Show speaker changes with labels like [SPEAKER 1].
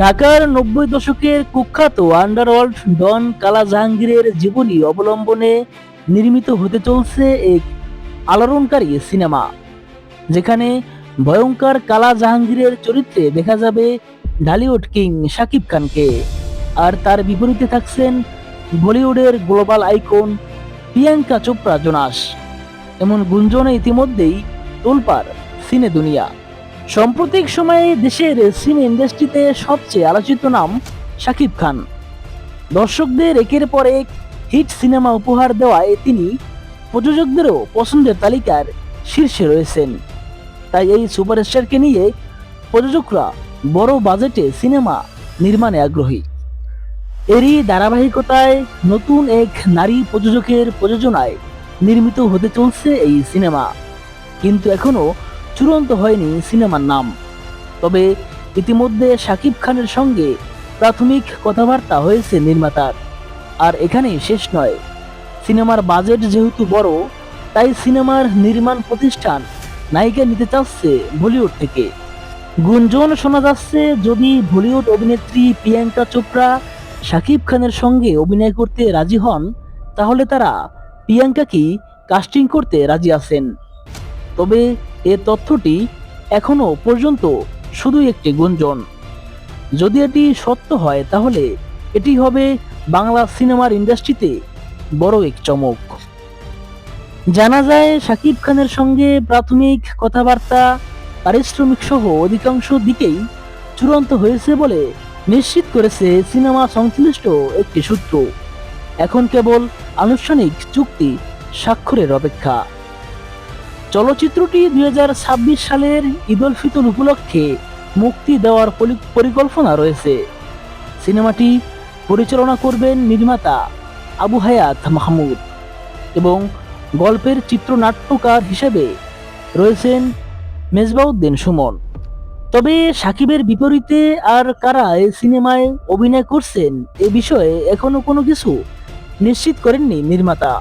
[SPEAKER 1] ঢাকার নব্বই দশকের কুখ্যাত আন্ডারওয়ার্ল্ড ডন কালা জাহাঙ্গীরের জীবনী অবলম্বনে নির্মিত হতে চলছে এক আলোড়নকারী সিনেমা, যেখানে ভয়ঙ্কর কালা জাহাঙ্গীরের চরিত্রে দেখা যাবে ঢালিউড কিং শাকিব খানকে। আর তার বিপরীতে থাকছেন বলিউডের global icon Priyanka Chopra Jonas এমন গুঞ্জনে ইতিমধ্যেই তোলপার সিনে দুনিয়া সাম্প্রতিক সময়ে দেশের সিনে ইন্ডাস্ট্রিতে সবচেয়ে আলোচিত নাম শাকিব খান। দর্শকদের একের পর এক হিট সিনেমা উপহার দেওয়ায় তিনি প্রযোজকদেরও পছন্দের তালিকার শীর্ষে রয়েছেন। তাই এই সুপারস্টারকে নিয়ে প্রযোজকরা বড় বাজেটে সিনেমা নির্মাণে আগ্রহী। এরই ধারাবাহিকতায় নতুন এক নারী প্রযোজকের প্রযোজনায় নির্মিত হতে চলছে এই সিনেমা। কিন্তু এখনও চূড়ান্ত হয়নি সিনেমার নাম। তবে ইতিমধ্যে শাকিব খানের সঙ্গে প্রাথমিক কথাবার্তা হয়েছে নির্মাতার। আর এখানেই শেষ নয়। সিনেমার বাজেট যেহেতু বড়, তাই সিনেমার নির্মাণ প্রতিষ্ঠান নায়িকা নিতে চাচ্ছে বলিউড থেকে। গুঞ্জন শোনা যাচ্ছে যদি বলিউড অভিনেত্রী প্রিয়াঙ্কা চোপড়া শাকিব খানের সঙ্গে অভিনয় করতে রাজি হন, তাহলে তারা প্রিয়াঙ্কাকেই কাস্টিং করতে রাজি আছেন। তবে এ তথ্যটি এখনও পর্যন্ত শুধু একটি গুঞ্জন। যদি এটি সত্য হয়, তাহলে এটি হবে বাংলা সিনেমার ইন্ডাস্ট্রিতে বড় এক চমক। জানা যায়, শাকিব খানের সঙ্গে প্রাথমিক কথাবার্তা পারিশ্রমিক সহ অধিকাংশ দিকেই চূড়ান্ত হয়েছে বলে নিশ্চিত করেছে সিনেমা সংশ্লিষ্ট একটি সূত্র। এখন কেবল আনুষ্ঠানিক চুক্তি স্বাক্ষরের অপেক্ষা। চলচ্চিত্রটি দু হাজার ছাব্বিশ সালের ঈদ উল ফিতর উপলক্ষে মুক্তি দেওয়ার পরিকল্পনা রয়েছে। সিনেমাটি পরিচালনা করবেন নির্মাতা আবু হায়াত মাহমুদ এবং গল্পের চিত্রনাট্যকার হিসেবে রয়েছেন মেজবাউদ্দিন সুমন। তবে সাকিবের বিপরীতে আর কারা এই সিনেমায় অভিনয় করছেন এ বিষয়ে এখনও কোনো কিছু নিশ্চিত করেননি নির্মাতা।